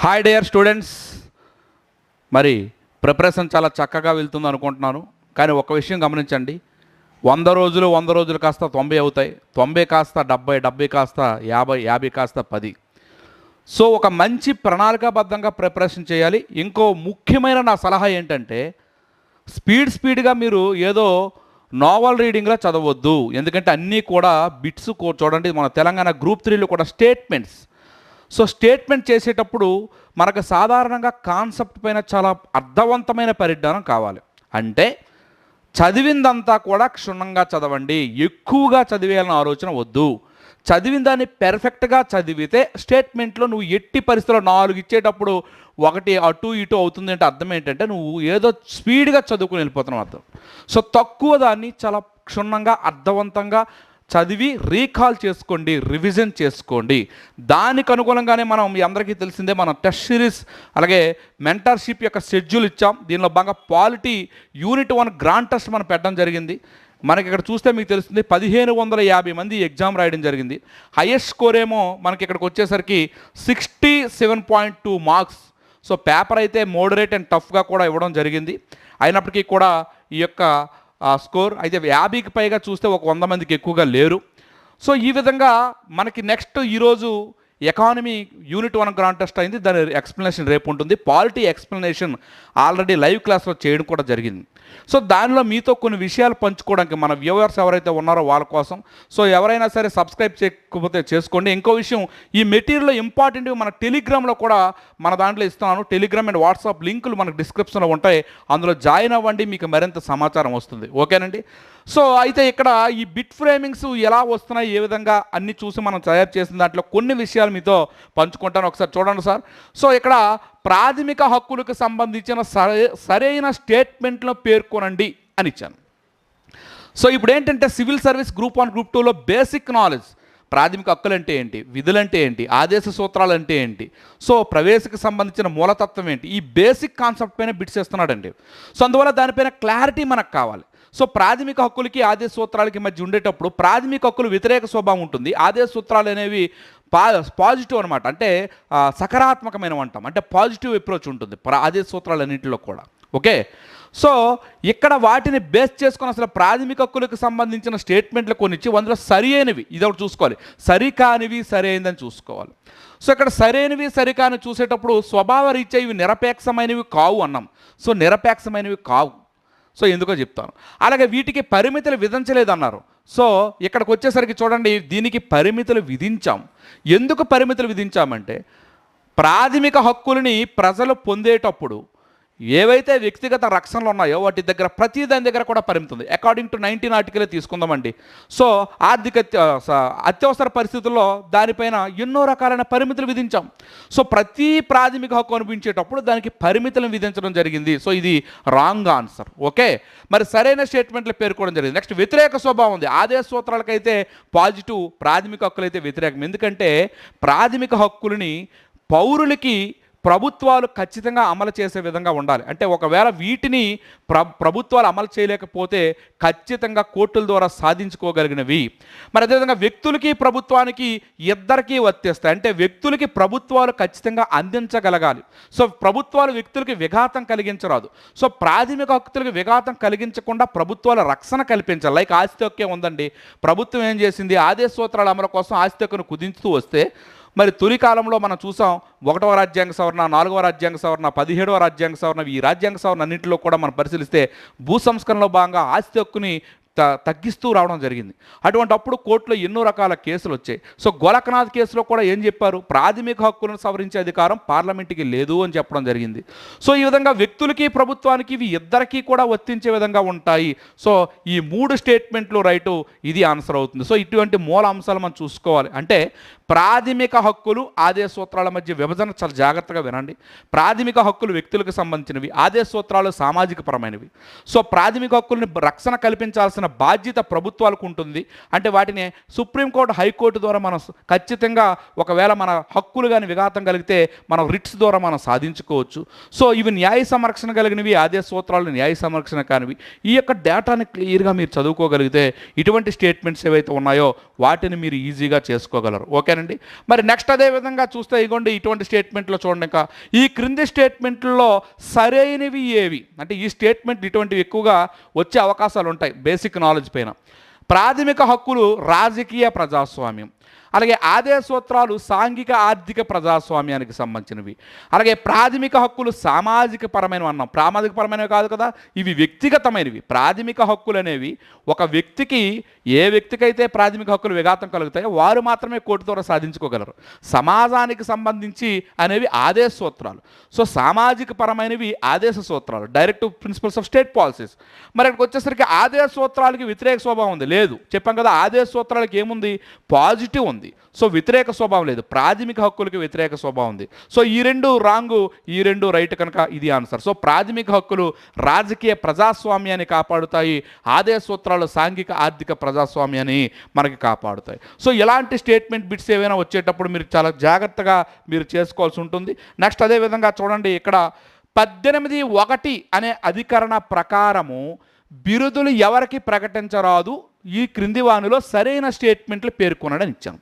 Hi dear students మరి preparation చాలా చక్కగా వెళ్తుంది అనుకుంటున్నాను. కానీ ఒక విషయం గమనించండి. వంద రోజులు వంద రోజులు కాస్త తొంభై అవుతాయి. తొంభై కాస్త డెబ్బై డెబ్బై కాస్త యాభై యాభై కాస్త పది. సో ఒక మంచి ప్రణాళికాబద్ధంగా ప్రిపరేషన్ చేయాలి. ఇంకో ముఖ్యమైన నా సలహా ఏంటంటే స్పీడ్ స్పీడ్గా మీరు ఏదో నావల్ రీడింగ్లో చదవద్దు. ఎందుకంటే అన్నీ కూడా బిట్స్ చూడండి. మన తెలంగాణ గ్రూప్ త్రీలో కూడా స్టేట్మెంట్స్ సో స్టేట్మెంట్ చేసేటప్పుడు మనకు సాధారణంగా కాన్సెప్ట్ పైన చాలా అర్థవంతమైన పరిజ్ఞానం కావాలి. అంటే చదివిందంతా కూడా క్షుణ్ణంగా చదవండి. ఎక్కువగా చదివేయాలని ఆలోచన వద్దు. చదివిన దాన్ని పెర్ఫెక్ట్గా చదివితే స్టేట్మెంట్లో నువ్వు ఎట్టి పరిస్థితుల్లో నాలుగు ఇచ్చేటప్పుడు ఒకటి అటు ఇటు అవుతుంది అంటే అర్థం ఏంటంటే నువ్వు ఏదో స్పీడ్గా చదువుకుని వెళ్ళిపోతున్నావు అర్థం. సో తక్కువ దాన్ని చాలా క్షుణ్ణంగా అర్థవంతంగా చదివి రీకాల్ చేసుకోండి రివిజన్ చేసుకోండి. దానికి అనుగుణంగానే మనం మీ అందరికీ తెలిసిందే మనం టెస్ట్ సిరీస్ అలాగే మెంటర్షిప్ యొక్క షెడ్యూల్ ఇచ్చాం. దీనిలో బాగా polity unit one grand test మనం పెట్టడం జరిగింది. మనకి ఇక్కడ చూస్తే మీకు తెలుస్తుంది పదిహేను వందల యాభై మంది ఎగ్జామ్ రాయడం జరిగింది. హయ్యెస్ట్ స్కోర్ ఏమో మనకి ఇక్కడికి వచ్చేసరికి sixty seven point two marks. So paper అయితే మోడరేట్ అండ్ టఫ్గా కూడా ఇవ్వడం జరిగింది. అయినప్పటికీ కూడా ఈ యొక్క స్కోర్ అయితే యాభైకి పైగా చూస్తే ఒక వంద మందికి ఎక్కువగా లేరు. సో ఈ విధంగా మనకి నెక్స్ట్ ఈరోజు ఎకానమీ యూనిట్ వన్ గ్రాంటెస్ట్ అయింది. దాని ఎక్స్ప్లెనేషన్ రేపు ఉంటుంది. పాలిటీ ఎక్స్ప్లెనేషన్ ఆల్రెడీ లైవ్ క్లాస్లో చేయడం కూడా జరిగింది. సో దానిలో మీతో కొన్ని విషయాలు పంచుకోవడానికి మన వ్యూవర్స్ ఎవరైతే ఉన్నారో వాళ్ళ కోసం సో ఎవరైనా సరే సబ్స్క్రైబ్ చేయకపోతే చేసుకోండి. ఇంకో విషయం ఈ మెటీరియల్ ఇంపార్టెంట్ మన టెలిగ్రామ్లో కూడా మన దాంట్లో ఇస్తున్నాను. టెలిగ్రామ్ అండ్ వాట్సాప్ లింకులు మనకు డిస్క్రిప్షన్లో ఉంటాయి. అందులో జాయిన్ అవ్వండి మీకు మరింత సమాచారం వస్తుంది. ఓకేనండి? సో అయితే ఇక్కడ ఈ బిట్ ఫ్రేమింగ్స్ ఎలా వస్తున్నాయి ఏ విధంగా అన్ని చూసి మనం తయారు చేసిన దాంట్లో కొన్ని విషయాలు మీతో పంచుకుంటాను. ఒకసారి చూడండి సార్. సో ఇక్కడ ప్రాథమిక హక్కులకు సంబంధించిన సరే సరైన స్టేట్మెంట్లో పేర్కొనండి అని ఇచ్చాను. సో ఇప్పుడు ఏంటంటే civil service group one group టూలో బేసిక్ నాలెడ్జ్ ప్రాథమిక హక్కులు అంటే ఏంటి విధులంటే ఏంటి ఆదేశ సూత్రాలు అంటే ఏంటి సో ప్రవేశకు సంబంధించిన మూలతత్వం ఏంటి ఈ బేసిక్ కాన్సెప్ట్ పైన బిట్స్ చేస్తున్నాడండి. సో అందువల్ల దానిపైన క్లారిటీ మనకు కావాలి. సో ప్రాథమిక హక్కులకి ఆదేశ సూత్రాలకి మధ్య ఉండేటప్పుడు ప్రాథమిక హక్కులు వ్యతిరేక స్వభావం ఉంటుంది. ఆదేశ సూత్రాలు అనేవి పా పాజిటివ్ అనమాట అంటే సకారాత్మకమైన అంటాం అంటే పాజిటివ్ అప్రోచ్ ఉంటుంది. ప్రా- సూత్రాలన్నింటిలో సూత్రాలు అన్నింటిలో కూడా. ఓకే? సో ఇక్కడ వాటిని బేస్ చేసుకుని అసలు ప్రాథమిక హక్కులకు సంబంధించిన స్టేట్మెంట్లు కొన్ని ఇచ్చి అందులో సరి అయినవి. ఇది ఒకటి చూసుకోవాలి. సరికానివి సరైనదని చూసుకోవాలి. సో ఇక్కడ సరైనవి సరికాని చూసేటప్పుడు స్వభావ రీత్యా ఇవి నిరపేక్షమైనవి కావు అన్నాం. సో నిరపేక్షమైనవి కావు. సో ఎందుకో చెప్తాను. అలాగే వీటికి పరిమితులు విధించలేదన్నారు. సో ఇక్కడికి వచ్చేసరికి చూడండి దీనికి పరిమితులు విధించాం. ఎందుకు పరిమితులు విధించామంటే ప్రాథమిక హక్కులని ప్రజలు పొందేటప్పుడు ఏవైతే వ్యక్తిగత రక్షణలు ఉన్నాయో వాటి దగ్గర ప్రతి దాని దగ్గర కూడా పరిమితి ఉంది అకార్డింగ్ టు నైన్టీన్ ఆర్టికలే తీసుకుందామండి. సో ఆర్థిక స- అత్యవసర పరిస్థితుల్లో దానిపైన ఎన్నో రకాలైన పరిమితులు విధించాం. సో ప్రతి ప్రాథమిక హక్కు అనిపించేటప్పుడు దానికి పరిమితులను విధించడం జరిగింది. సో ఇది రాంగ్ ఆన్సర్ ఓకే? మరి సరైన స్టేట్మెంట్లు పేర్కోవడం జరిగింది. నెక్స్ట్ వ్యతిరేక స్వభావం ఉంది. ఆదేశ సూత్రాలకైతే పాజిటివ్ ప్రాథమిక హక్కులైతే వ్యతిరేకం. ఎందుకంటే ప్రాథమిక హక్కులని పౌరులకి ప్రభుత్వాలు ఖచ్చితంగా అమలు చేసే విధంగా ఉండాలి. అంటే ఒకవేళ వీటిని ప్ర ప్రభుత్వాలు అమలు చేయలేకపోతే ఖచ్చితంగా కోర్టుల ద్వారా సాధించుకోగలిగినవి. మరి అదేవిధంగా వ్యక్తులకి ప్రభుత్వానికి ఇద్దరికీ వర్తిస్తాయి. అంటే వ్యక్తులకి ప్రభుత్వాలు ఖచ్చితంగా అందించగలగాలి. సో ప్రభుత్వాలు వ్యక్తులకి విఘాతం కలిగించరాదు. సో ప్రాథమిక హక్కులకు విఘాతం కలిగించకుండా ప్రభుత్వాల రక్షణ కల్పించాలి. లైక్ ఆస్తి హక్కే ఉందండి. ప్రభుత్వం ఏం చేసింది? ఆదేశ సూత్రాల అమలు కోసం ఆస్తి హక్కును కుదించుతూ వస్తే మరి తొలి కాలంలో మనం చూసాం ఒకటవ రాజ్యాంగ సవరణ నాలుగవ రాజ్యాంగ సవరణ పదిహేడవ రాజ్యాంగ సవరణ ఈ రాజ్యాంగ సవరణ అన్నింటిలో కూడా మనం పరిశీలిస్తే భూ సంస్కరణలో భాగంగా ఆస్తి హక్కుని త తగ్గిస్తూ రావడం జరిగింది. అటువంటి అప్పుడు కోర్టులో ఎన్నో రకాల కేసులు వచ్చాయి. సో గోలకనాథ్ కేసులో కూడా ఏం చెప్పారు? ప్రాథమిక హక్కులను సవరించే అధికారం పార్లమెంటుకి లేదు అని చెప్పడం జరిగింది. సో ఈ విధంగా వ్యక్తులకి ప్రభుత్వానికి ఇవి ఇద్దరికీ కూడా వర్తించే విధంగా ఉంటాయి. సో ఈ మూడు స్టేట్మెంట్లు రైటు ఇది ఆన్సర్ అవుతుంది. సో ఇటువంటి మూల అంశాలు మనం చూసుకోవాలి. అంటే ప్రాథమిక హక్కులు ఆదేశ సూత్రాల మధ్య విభజన చాలా జాగ్రత్తగా వినండి. ప్రాథమిక హక్కులు వ్యక్తులకు సంబంధించినవి ఆదేశ సూత్రాలు సామాజిక పరమైనవి సో ప్రాథమిక హక్కుల్ని రక్షణ కల్పించాల్సిన బాధ్యత ప్రభుత్వాలకు ఉంటుంది. అంటే వాటిని సుప్రీంకోర్టు హైకోర్టు ద్వారా మనం ఖచ్చితంగా ఒకవేళ మన హక్కులు కానీ విఘాతం కలిగితే మనం రిట్స్ ద్వారా మనం సాధించుకోవచ్చు. సో ఇవి న్యాయ సంరక్షణ కలిగినవి ఆదేశ సూత్రాలు న్యాయ సంరక్షణ కానివి. ఈ యొక్క డేటాని క్లియర్గా మీరు చదువుకోగలిగితే ఇటువంటి స్టేట్మెంట్స్ ఏవైతే ఉన్నాయో వాటిని మీరు ఈజీగా చేసుకోగలరు. ఓకేనండి? మరి నెక్స్ట్ అదే విధంగా చూస్తే ఇగోండి ఇటువంటి స్టేట్మెంట్లో చూడండి ఇంకా. ఈ క్రింది స్టేట్మెంట్లో సరైనవి ఏవి? అంటే ఈ స్టేట్మెంట్ ఇటువంటివి ఎక్కువగా వచ్చే అవకాశాలు ఉంటాయి. బేసిక్ నాలెడ్జ్ పైన ప్రాథమిక హక్కులు రాజకీయ ప్రజాస్వామ్యం అలాగే ఆదేశ సూత్రాలు సాంఘిక ఆర్థిక ప్రజాస్వామ్యానికి సంబంధించినవి. అలాగే ప్రాథమిక హక్కులు సామాజిక పరమైనవి అన్నాం. ప్రామాజిక పరమైనవి కాదు కదా ఇవి వ్యక్తిగతమైనవి. ప్రాథమిక హక్కులు అనేవి ఒక వ్యక్తికి ఏ వ్యక్తికైతే ప్రాథమిక హక్కులు విఘాతం కలుగుతాయో వారు మాత్రమే కోర్టు ద్వారా సాధించుకోగలరు. సమాజానికి సంబంధించి అనేవి ఆదేశ సూత్రాలు. సో సామాజిక పరమైనవి ఆదేశ సూత్రాలు direct principles of state policies. మరి అక్కడికి వచ్చేసరికి ఆదేశ సూత్రాలకి వ్యతిరేక స్వభావం ఉంది. లేదు చెప్పాం కదా ఆదేశ సూత్రాలకి ఏముంది? పాజిటివ్ ఉంది. సో వ్యతిరేక స్వభావం లేదు. ప్రాథమిక హక్కులకి వ్యతిరేక స్వభావం ఉంది. సో ఈ రెండు రాంగు ఈ రెండు రైట్ కనుక ఇది ఆన్సర్. సో ప్రాథమిక హక్కులు రాజకీయ ప్రజాస్వామ్యాన్ని కాపాడుతాయి. ఆదేశ సూత్రాలు సాంఘిక ఆర్థిక ప్రజాస్వామ్యాన్ని మనకి కాపాడుతాయి. సో ఇలాంటి స్టేట్మెంట్ బిట్స్ ఏవైనా వచ్చేటప్పుడు మీరు చాలా జాగ్రత్తగా మీరు చేసుకోవాల్సి ఉంటుంది. నెక్స్ట్ అదే విధంగా చూడండి ఇక్కడ పద్దెనిమిది ఒకటి అనే అధికరణ ప్రకారము బిరుదులు ఎవరికి ప్రకటించరాదు? ఈ క్రింది వానిలో సరైన స్టేట్మెంట్లు పేర్కొనడని ఇచ్చాను.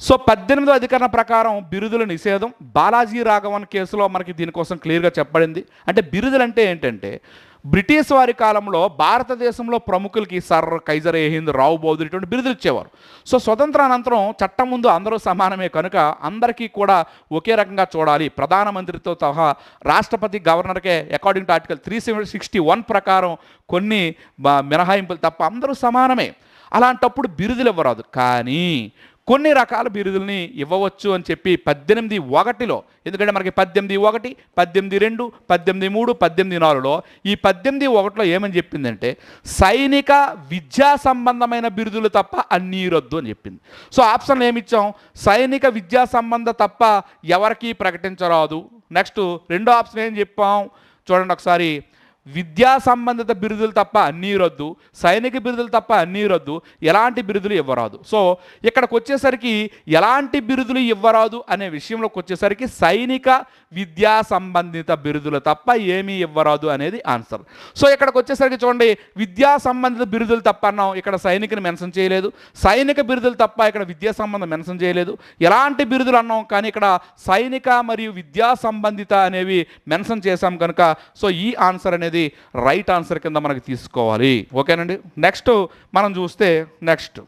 సో పద్దెనిమిదో అధికరణ ప్రకారం బిరుదుల నిషేధం బాలాజీ రాఘవన్ కేసులో మనకి దీనికోసం క్లియర్గా చెప్పబడింది. అంటే బిరుదులు అంటే ఏంటంటే బ్రిటిష్ వారి కాలంలో భారతదేశంలో ప్రముఖులకి సర్ కైజర్ ఏ హింద్ రావు బౌద్ధులు ఇటువంటి బిరుదులు ఇచ్చేవారు. సో స్వతంత్ర అనంతరం చట్టం ముందు అందరూ సమానమే కనుక అందరికీ కూడా ఒకే రకంగా చూడాలి. ప్రధానమంత్రితో సహా రాష్ట్రపతి గవర్నర్కే according to article three sixty one ప్రకారం కొన్ని బ- మినహాయింపులు తప్ప అందరూ సమానమే. అలాంటప్పుడు బిరుదులు ఇవ్వరాదు. కానీ కొన్ని రకాల బిరుదుల్ని ఇవ్వవచ్చు అని చెప్పి పద్దెనిమిది ఒకటిలో ఎందుకంటే మనకి పద్దెనిమిది ఒకటి పద్దెనిమిది రెండు పద్దెనిమిది మూడు పద్దెనిమిది నాలుగులో ఈ పద్దెనిమిది ఒకటిలో ఏమని చెప్పిందంటే సైనిక విద్యా సంబంధమైన బిరుదులు తప్ప అన్నీ రద్దు అని చెప్పింది. సో ఆప్షన్లు ఏమిచ్చాం సైనిక విద్యా సంబంధ తప్ప ఎవరికీ ప్రకటించరాదు. నెక్స్ట్ రెండో ఆప్షన్ ఏం చెప్పాం? చూడండి ఒకసారి. విద్యా సంబంధిత బిరుదులు తప్ప అన్నీ రద్దు సైనిక బిరుదులు తప్ప అన్నీ రద్దు ఎలాంటి బిరుదులు ఇవ్వరాదు. సో ఇక్కడికి వచ్చేసరికి ఎలాంటి బిరుదులు ఇవ్వరాదు అనే విషయంలోకి వచ్చేసరికి సైనిక విద్యా సంబంధిత బిరుదులు తప్ప ఏమీ ఇవ్వరాదు అనేది ఆన్సర్. సో ఇక్కడికి వచ్చేసరికి చూడండి విద్యా సంబంధిత బిరుదులు తప్ప అన్నాం ఇక్కడ సైనికుని మెన్షన్ చేయలేదు. సైనిక బిరుదులు తప్ప ఇక్కడ విద్యా సంబంధం మెన్షన్ చేయలేదు. ఎలాంటి బిరుదులు అన్నాం కానీ ఇక్కడ సైనిక మరియు విద్యా సంబంధిత అనేవి మెన్షన్ చేశాం కనుక సో ఈ ఆన్సర్ అనేది రైట్ ఆన్సర్ కింద మనకి తీసుకోవాలి. ఓకేనండి? నెక్స్ట్ మనం చూస్తే నెక్స్ట్.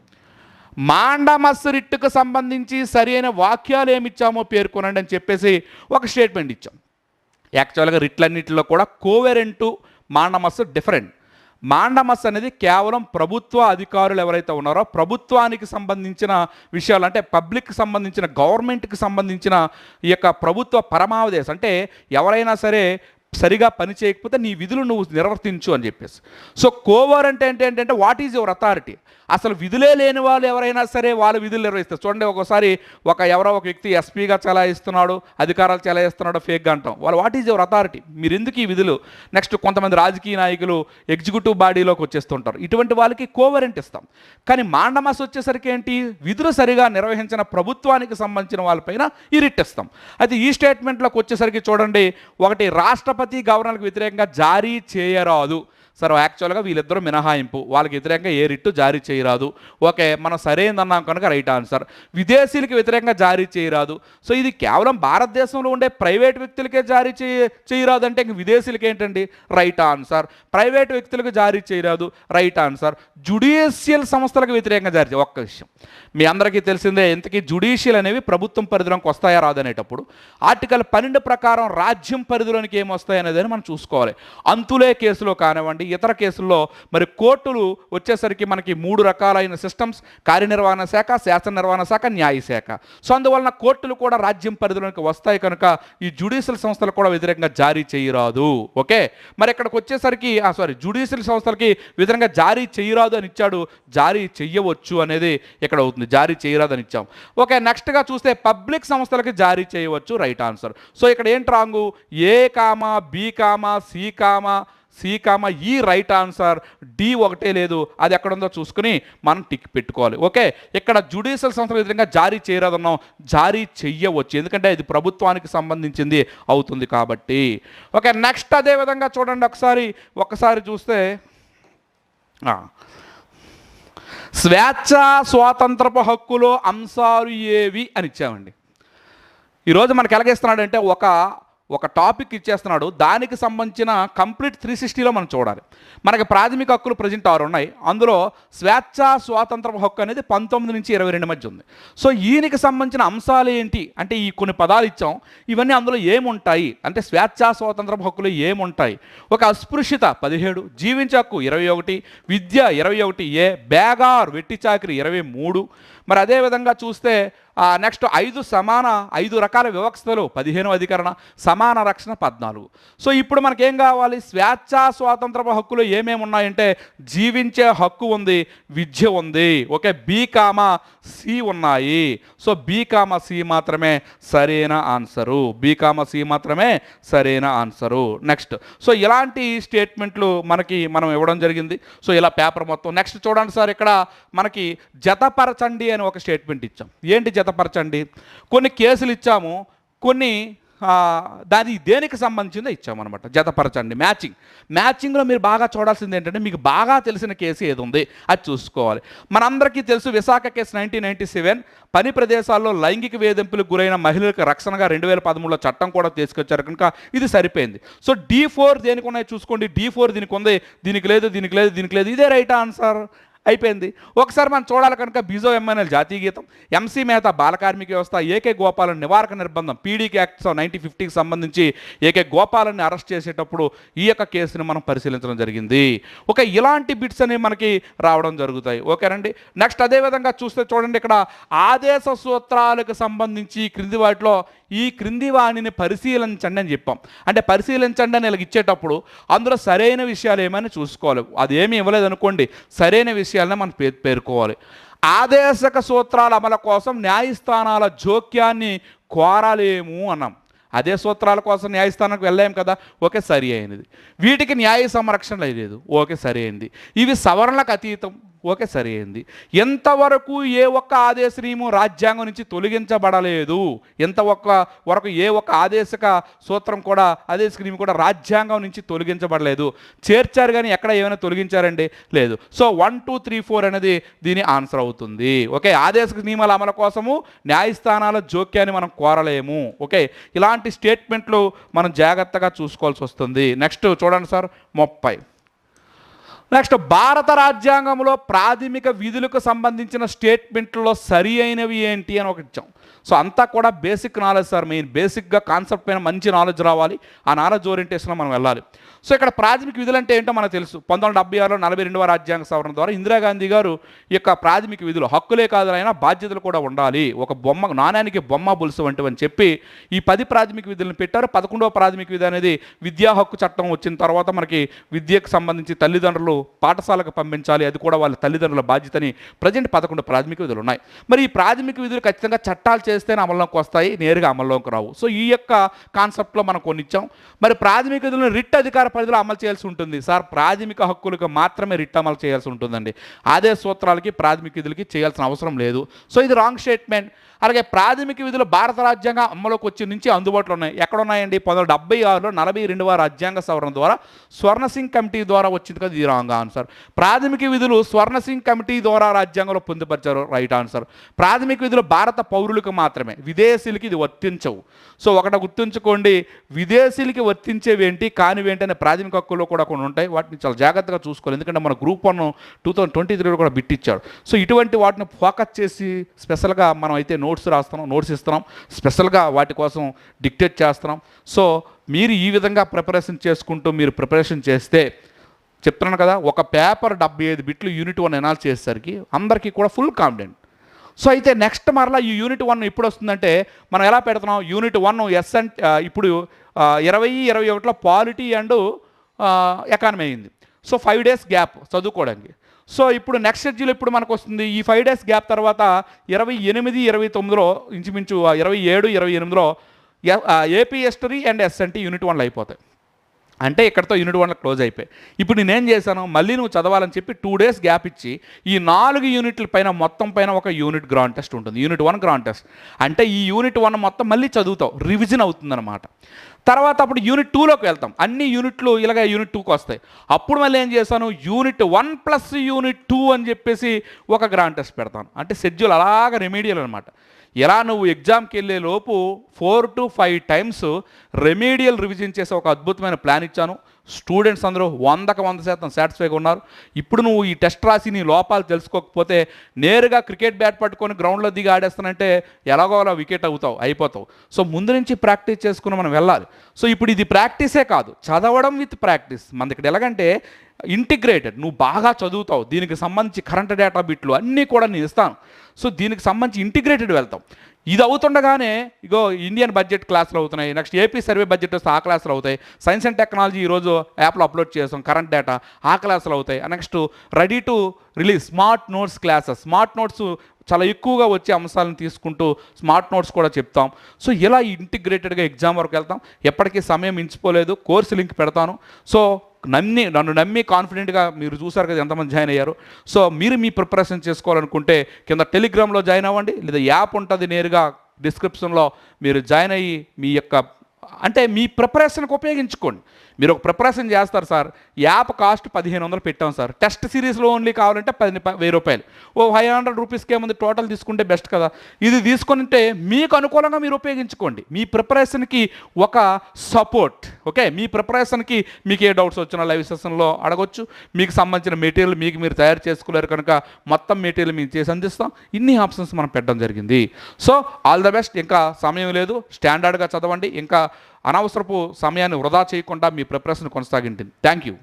మాండమస్ రిట్టుకు సంబంధించి సరైన వాక్యాలు ఏమిచ్చామో పేర్కొనండి అని చెప్పేసి ఒక స్టేట్మెంట్ ఇచ్చాం. యాక్చువల్గా రిట్లన్నిటిలో కూడా కోవెరెంటు మాండమస్ డిఫరెంట్. మాండమస్ అనేది కేవలం ప్రభుత్వ అధికారులు ఎవరైతే ఉన్నారో ప్రభుత్వానికి సంబంధించిన విషయాలు అంటే పబ్లిక్కి సంబంధించిన గవర్నమెంట్కి సంబంధించిన ఈ యొక్క ప్రభుత్వ పరమావదేశం అంటే ఎవరైనా సరే సరిగా పని చేయకపోతే నీ విధులు నువ్వు నిర్వర్తించు అని చెప్పేసి. సో కోవర్ అంటే ఏంటి ఏంటంటే వాట్ ఈజ్ యువర్ అథారిటీ అసలు విధులే లేని వాళ్ళు ఎవరైనా సరే వాళ్ళ విధులు నిర్వహిస్తారు. చూడండి ఒకసారి ఒక ఎవరో ఒక వ్యక్తి ఎస్పీగా చలాయిస్తున్నాడు అధికారాలు చలాయిస్తున్నాడు ఫేక్గా అంటాం. వాళ్ళు వాట్ ఈజ్ యువర్ అథారిటీ మీరు ఎందుకు ఈ విధులు? నెక్స్ట్ కొంతమంది రాజకీయ నాయకులు ఎగ్జిక్యూటివ్ బాడీలోకి వచ్చేస్తుంటారు. ఇటువంటి వాళ్ళకి కోవరెంట్ ఇస్తాం. కానీ మాండమాస్ వచ్చేసరికి ఏంటి? విధులు సరిగా నిర్వహించిన ప్రభుత్వానికి సంబంధించిన వాళ్ళపైన ఈ రిట్ ఇస్తాం అయితే ఈ స్టేట్మెంట్లోకి వచ్చేసరికి చూడండి ఒకటి రాష్ట్ర రాష్ట్రపతి గవర్నర్కి వ్యతిరేకంగా జారీ చేయరాదు. సరే యాక్చువల్గా వీళ్ళిద్దరూ మినహాయింపు. వాళ్ళకి వ్యతిరేకంగా ఏ రిట్టు జారీ చేయరాదు. ఓకే మనం సరైనదన్నాం కనుక రైట్ ఆన్సర్. విదేశీయులకి వ్యతిరేకంగా జారీ చేయరాదు. సో ఇది కేవలం భారతదేశంలో ఉండే ప్రైవేట్ వ్యక్తులకే జారీ చేయ చేయరాదు అంటే ఇంక విదేశీయులకి ఏంటండి? Right answer. ప్రైవేట్ వ్యక్తులకు జారీ చేయరాదు. Right answer. జుడిషియల్ సంస్థలకు వ్యతిరేకంగా జారీ చేయ- ఒక్క విషయం మీ అందరికీ తెలిసిందే ఇంతకీ జుడిషియల్ అనేవి ప్రభుత్వం పరిధిలోకి వస్తాయా రాదనేటప్పుడు? ఆర్టికల్ పన్నెండు ప్రకారం రాజ్యం పరిధిలోనికి ఏం అనేది మనం చూసుకోవాలి. అంతులే కేసులో కానివ్వండి ఇతర కేసుల్లో మరి కోర్టులు వచ్చేసరికి మనకి మూడు రకాలైన సిస్టమ్స్ కార్యనిర్వహణ శాఖ శాసన నిర్వహణ శాఖ న్యాయశాఖ సో అందువలన కోర్టులు కూడా రాజ్యం పరిధిలోకి వస్తాయి కనుక ఈ జ్యుడిషియల్ సంస్థలు కూడా వ్యతిరేకంగా జారీ చేయరాదు. ఓకే? మరి ఇక్కడికి వచ్చేసరికి సారీ జ్యుడిషియల్ సంస్థలకి వ్యతిరేకంగా జారీ చేయరాదు అని ఇచ్చాడు జారీ చేయవచ్చు అనేది ఇక్కడ అవుతుంది. జారీ చేయరాదు అని ఇచ్చాం. ఓకే నెక్స్ట్గా చూస్తే పబ్లిక్ సంస్థలకి జారీ చేయవచ్చు రైట్ ఆన్సర్. సో ఇక్కడ ఏంటి wrong? A comma B comma C comma C comma ఈ రైట్ ఆన్సర్ డి ఒకటే లేదు అది ఎక్కడుందో చూసుకుని మనం టిక్ పెట్టుకోవాలి. ఓకే? ఇక్కడ జ్యుడిషియల్ సంస్థ విధంగా జారీ చేయరాదన్నాం జారీ చెయ్యవచ్చు. ఎందుకంటే ఇది ప్రభుత్వానికి సంబంధించింది అవుతుంది కాబట్టి. ఓకే నెక్స్ట్ అదే విధంగా చూడండి ఒకసారి. ఒకసారి చూస్తే స్వేచ్ఛ స్వాతంత్రపు హక్కులో అంశాలు ఏవి అని ఇచ్చామండి. ఈరోజు మనకి ఎలాగేస్తున్నాడంటే ఒక ఒక టాపిక్ ఇచ్చేస్తున్నాడు. దానికి సంబంధించిన కంప్లీట్ త్రీ సిక్స్టీలో మనం చూడాలి. మనకి ప్రాథమిక హక్కులు ప్రజెంట్ ఆరు ఉన్నాయి. అందులో స్వేచ్ఛ స్వాతంత్ర హక్కు అనేది పంతొమ్మిది నుంచి ఇరవై రెండు మధ్య ఉంది. సో ఈయనకి సంబంధించిన అంశాలు ఏంటి? అంటే ఈ కొన్ని పదాలు ఇచ్చాం. ఇవన్నీ అందులో ఏముంటాయి? అంటే స్వేచ్ఛ స్వాతంత్ర హక్కులు ఏముంటాయి? ఒక అస్పృశ్యత పదిహేడు జీవించే హక్కు ఇరవై ఒకటి విద్య ఇరవై ఒకటి ఏ బేగార్ వెట్టి చాకరి ఇరవై మూడు మరి అదేవిధంగా చూస్తే నెక్స్ట్ ఐదు సమాన ఐదు రకాల వివక్షతలు పదిహేను అధికరణ సమాన రక్షణ పద్నాలుగు. సో ఇప్పుడు మనకేం కావాలి? స్వేచ్ఛ స్వాతంత్ర హక్కులు ఏమేమి ఉన్నాయంటే జీవించే హక్కు ఉంది విద్య ఉంది ఓకే? బీకామా సి ఉన్నాయి. సో బీకామ సి మాత్రమే సరైన ఆన్సరు. బీకామ సి మాత్రమే సరైన ఆన్సరు. నెక్స్ట్. సో ఇలాంటి స్టేట్మెంట్లు మనకి మనం ఇవ్వడం జరిగింది. సో ఇలా పేపర్ మొత్తం. నెక్స్ట్ చూడండి సార్ ఇక్కడ మనకి జతపరచండి అని ఒక స్టేట్మెంట్ ఇచ్చాం. ఏంటి జతపరచండి? కొన్ని కేసులు ఇచ్చాము కొన్ని దాని దేనికి సంబంధించిందో ఇచ్చామన్నమాట. జతపరచండి. మ్యాచింగ్ మ్యాచింగ్లో మీరు బాగా చూడాల్సింది ఏంటంటే మీకు బాగా తెలిసిన కేసు ఏది ఉంది అది చూసుకోవాలి. మనందరికీ తెలుసు Vishaka case nineteen ninety seven పని ప్రదేశాల్లో లైంగిక వేధింపులకు గురైన మహిళలకు రక్షణగా రెండు వేల పదమూడులో చట్టం కూడా తీసుకొచ్చారు కనుక ఇది సరిపోయింది. సో డీ ఫోర్ దేనికి ఉన్నాయి చూసుకోండి. డీ ఫోర్ దీనికి ఉంది. దీనికి లేదు దీనికి లేదు దీనికి లేదు. ఇదే రైట్ ఆన్సర్. అయిపోయింది. ఒకసారి మనం చూడాలి కనుక బీజో ఎంఎన్ఎల్ జాతీయ గీతం ఎంసీ మేత బాలకార్మిక వ్యవస్థ ఏకే గోపాలన్ నివారక నిర్బంధం పీడీకి యాక్ట్స్ నైన్టీన్ ఫిఫ్టీకి సంబంధించి ఏకే గోపాలని అరెస్ట్ చేసేటప్పుడు ఈ యొక్క కేసుని మనం పరిశీలించడం జరిగింది. ఓకే ఇలాంటి బిట్స్ అనేవి మనకి రావడం జరుగుతాయి. ఓకేనండి నెక్స్ట్ అదేవిధంగా చూస్తే చూడండి ఇక్కడ ఆదేశ సూత్రాలకు సంబంధించి క్రింది వాటిలో ఈ క్రింది వాణిని పరిశీలించండి అని చెప్పాం. అంటే పరిశీలించండి అని వీళ్ళకి ఇచ్చేటప్పుడు అందులో సరైన విషయాలు ఏమైనా చూసుకోవాలి. అది ఏమీ ఇవ్వలేదు అనుకోండి సరైన విషయాలనే మనం పే పేర్కోవాలి. ఆదేశక సూత్రాల అమలు కోసం న్యాయస్థానాల జోక్యాన్ని కోరలేము అన్నాం. అదే సూత్రాల కోసం న్యాయస్థానానికి వెళ్ళాం కదా ఓకే సరి అయినది. వీటికి న్యాయ సంరక్షణ లేదు ఓకే సరి అయింది. ఇవి సవరణలకు అతీతం. ఓకే సరి అయింది. ఎంతవరకు ఏ ఒక్క ఆదేశనీయము రాజ్యాంగం నుంచి తొలగించబడలేదు ఎంత ఒక్క వరకు ఏ ఒక్క ఆదేశక సూత్రం కూడా ఆదేశ నియమం కూడా రాజ్యాంగం నుంచి తొలగించబడలేదు. చేర్చారు కానీ ఎక్కడ ఏమైనా తొలగించారండి? లేదు. So one two three four అనేది దీని ఆన్సర్ అవుతుంది. ఓకే ఆదేశక నియమాల అమలు కోసము న్యాయస్థానాల జోక్యాన్ని మనం కోరలేము. ఓకే ఇలాంటి స్టేట్మెంట్లు మనం జాగ్రత్తగా చూసుకోవాల్సి వస్తుంది. నెక్స్ట్ చూడండి సార్ ముప్పై. నెక్స్ట్ భారత రాజ్యాంగంలో ప్రాథమిక విధులకు సంబంధించిన స్టేట్మెంట్లో సరి అయినవి ఏంటి అని ఒకటి ఇచ్చాం. సో అంతా కూడా బేసిక్ నాలెడ్జ్ సార్ మెయిన్ బేసిక్గా కాన్సెప్ట్ పైన మంచి నాలెడ్జ్ రావాలి. ఆ నాలెడ్జ్ ఓరియంటేషన్లో మనం వెళ్ళాలి. సో ఇక్కడ ప్రాథమిక విధులు అంటే ఏంటో మనకు తెలుసు. పంతొమ్మిది వందల డెబ్బై ఆరులో నలభై రెండవ రాజ్యాంగ సవరణ ద్వారా ఇందిరాగాంధీ గారు ఈ యొక్క ప్రాథమిక విధులు హక్కులే కాదులైనా బాధ్యతలు కూడా ఉండాలి. ఒక బొమ్మ నాణ్యానికి బొమ్మ బులుసు వంటివని చెప్పి ఈ పది ప్రాథమిక విధులను పెట్టారు. పదకొండవ ప్రాథమిక విధి అనేది విద్యా హక్కు చట్టం వచ్చిన తర్వాత మనకి విద్యకు సంబంధించి తల్లిదండ్రులు పాఠశాలకు పంపించాలి. అది కూడా వాళ్ళ తల్లిదండ్రుల బాధ్యతని ప్రజెంట్ పదకొండు ప్రాథమిక విధులు ఉన్నాయి. మరి ఈ ప్రాథమిక విధులు ఖచ్చితంగా చట్టాలు చేస్తేనే అమల్లోకి వస్తాయి నేరుగా అమల్లోకి రావు. సో ఈ యొక్క కాన్సెప్ట్లో మనం కొన్ని ఇచ్చాం మరి ప్రాథమిక విధులను రిట్ అధికార పరిధిలో అమలు చేయాల్సి ఉంటుంది. సార్ ప్రాథమిక హక్కులకు మాత్రమే రిట్ అమలు చేయాల్సి ఉంటుందండి. అదే సూత్రాలకి ప్రాథమిక విధులకి చేయాల్సిన అవసరం లేదు. సో ఇది రాంగ్ స్టేట్మెంట్. అలాగే ప్రాథమిక విధులు భారత రాజ్యాంగం అమలుకి వచ్చి నుంచి అందుబాటులో ఉన్నాయి. ఎక్కడ ఉన్నాయండి పంతొమ్మిది డెబ్బై ఆరులో నలభై రెండవ రాజ్యాంగ సవరణ ద్వారా స్వర్ణ సింగ్ కమిటీ ద్వారా వచ్చింది కదా ఇది రాంగ్ ఆన్సర్. ప్రాథమిక విధులు స్వర్ణ సింగ్ కమిటీ ద్వారా రాజ్యాంగంలో పొందుపరిచారు? Right answer. ప్రాథమిక విధులు భారత పౌరులకు మాత్రమే విదేశీయులకి ఇది వర్తించవు. సో ఒకటి గుర్తుంచుకోండి విదేశీయులకి వర్తించేవి ఏంటి కానివేంటి అనే ప్రాథమిక హక్కుల్లో కూడా కొన్ని ఉంటాయి. వాటిని చాలా జాగ్రత్తగా చూసుకోవాలి. ఎందుకంటే మన group one two thousand twenty త్రీలో కూడా బిట్టిచ్చాడు సో ఇటువంటి వాటిని ఫోకస్ చేసి స్పెషల్గా మనం అయితే నోట్స్ రాస్తున్నాం నోట్స్ ఇస్తున్నాం స్పెషల్గా వాటి కోసం డిక్టేట్ చేస్తున్నాం. సో మీరు ఈ విధంగా ప్రిపరేషన్ చేసుకుంటూ మీరు ప్రిపరేషన్ చేస్తే చెప్తున్నాను కదా ఒక పేపర్ డెబ్బై ఐదు బిట్లు యూనిట్ వన్ ఎనాలిస్ చేసేసరికి అందరికీ కూడా ఫుల్ కాన్ఫిడెంట్. సో అయితే నెక్స్ట్ మరలా ఈ యూనిట్ వన్ ఎప్పుడు వస్తుందంటే మనం ఎలా పెడుతున్నాం? యూనిట్ వన్ ఎస్ అండ్ ఇప్పుడు ఇరవై ఇరవై ఒకటిలో పాలిటీ అండ్ ఎకానమీ అయింది. సో ఫైవ్ డేస్ గ్యాప్ చదువుకోవడానికి. సో ఇప్పుడు నెక్స్ట్ షెడ్యూల్ ఇప్పుడు మనకు వస్తుంది ఈ ఫైవ్ డేస్ గ్యాప్ తర్వాత ఇరవై ఎనిమిది ఇరవై తొమ్మిదిలో ఇంచుమించు ఇరవై ఏడు ఇరవై ఎనిమిదిలో AP history and SNT unit వన్లు అయిపోతాయి. అంటే ఇక్కడతో యూనిట్ వన్ క్లోజ్ అయిపోయి ఇప్పుడు నేనేం చేశాను? మళ్ళీ నువ్వు చదవాలని చెప్పి టూ డేస్ గ్యాప్ ఇచ్చి ఈ నాలుగు యూనిట్ల పైన మొత్తం పైన ఒక యూనిట్ గ్రాండ్ టెస్ట్ ఉంటుంది. యూనిట్ వన్ గ్రాండ్ టెస్ట్ అంటే ఈ యూనిట్ వన్ మొత్తం మళ్ళీ చదువుతావు. రివిజన్ అవుతుందన్నమాట. తర్వాత అప్పుడు యూనిట్ టూలోకి వెళ్తాం. అన్ని యూనిట్లు ఇలాగ యూనిట్ టూకి వస్తాయి. అప్పుడు మళ్ళీ ఏం చేశాను? Unit one plus unit two అని చెప్పేసి ఒక గ్రాండ్ టెస్ట్ పెడతాను. అంటే షెడ్యూల్ అలాగ రెమీడియల్ అనమాట. ఎలా నువ్వు ఎగ్జామ్కి వెళ్ళే లోపు four to five times remedial revision చేసే ఒక అద్భుతమైన ప్లాన్ ఇచ్చాను. స్టూడెంట్స్ అందరూ వందకు వంద శాతం సాటిస్ఫైగా ఉన్నారు. ఇప్పుడు నువ్వు ఈ టెస్ట్ రాసి నీ లోపాలు తెలుసుకోకపోతే నేరుగా క్రికెట్ బ్యాట్ పట్టుకొని గ్రౌండ్లో దిగి ఆడేస్తానంటే ఎలాగో అలా వికెట్ అవుతావు అయిపోతావు. సో ముందు నుంచి ప్రాక్టీస్ చేసుకుని మనం వెళ్ళాలి. సో ఇప్పుడు ఇది ప్రాక్టీసే కాదు చదవడం విత్ ప్రాక్టీస్. మన ఇక్కడ ఎలాగంటే ఇంటిగ్రేటెడ్ నువ్వు బాగా చదువుతావు దీనికి సంబంధించి కరెంట్ డేటా బిట్లు అన్నీ కూడా నేను ఇస్తాను. సో దీనికి సంబంధించి ఇంటిగ్రేటెడ్ వెళ్తాం. ఇది అవుతుండగానే ఇగో ఇండియన్ బడ్జెట్ క్లాసులు అవుతున్నాయి. నెక్స్ట్ ఏపీ సర్వే బడ్జెట్ వస్తే ఆ క్లాసులు అవుతాయి. సైన్స్ అండ్ టెక్నాలజీ ఈరోజు యాప్లో అప్లోడ్ చేస్తాం కరెంట్ డేటా ఆ క్లాసులు అవుతాయి. Next ready to release smart notes classes smart notes చాలా ఎక్కువగా వచ్చే అంశాలను తీసుకుంటూ స్మార్ట్ నోట్స్ కూడా చెప్తాం. సో ఇలా ఇంటిగ్రేటెడ్గా ఎగ్జామ్ వరకు వెళ్తాం. ఎప్పటికీ సమయం మించిపోలేదు. కోర్సు లింక్ పెడతాను. సో నమ్మి నన్ను నమ్మి కాన్ఫిడెంట్గా మీరు చూసారు కదా ఎంతమంది జాయిన్ అయ్యారు. సో మీరు మీ ప్రిపరేషన్ చేసుకోవాలనుకుంటే కింద టెలిగ్రామ్లో జాయిన్ అవ్వండి లేదా యాప్ ఉంటుంది నేరుగా డిస్క్రిప్షన్లో మీరు జాయిన్ అయ్యి మీ యొక్క అంటే మీ ప్రిపరేషన్కి ఉపయోగించుకోండి. మీరు ఒక ప్రిపరేషన్ చేస్తారు సార్ యాప్ కాస్ట్ పదిహేను వందలు పెట్టాం సార్. టెస్ట్ సిరీస్లో ఓన్లీ కావాలంటే పది వెయ్యి రూపాయలు. ఓ ఫైవ్ హండ్రెడ్ రూపీస్కి ఏముంది టోటల్ తీసుకుంటే బెస్ట్ కదా. ఇది తీసుకుంటే మీకు అనుకూలంగా మీరు ఉపయోగించుకోండి. మీ ప్రిపరేషన్కి ఒక సపోర్ట్ ఓకే? మీ ప్రిపరేషన్కి మీకు ఏ డౌట్స్ వచ్చినా లైవ్ సెషన్లో అడగొచ్చు. మీకు సంబంధించిన మెటీరియల్ మీకు మీరు తయారు చేసుకోలేరు కనుక మొత్తం మెటీరియల్ మీకు చేసి అందిస్తాం. ఇన్ని ఆప్షన్స్ మనం పెట్టడం జరిగింది. So all the best. ఇంకా సమయం లేదు. స్టాండర్డ్గా చదవండి. ఇంకా అనవసరపు సమయాన్ని వృధా చేయకుండా మీ ప్రిపరేషన్ కొనసాగింటుంది థ్యాంక్ యూ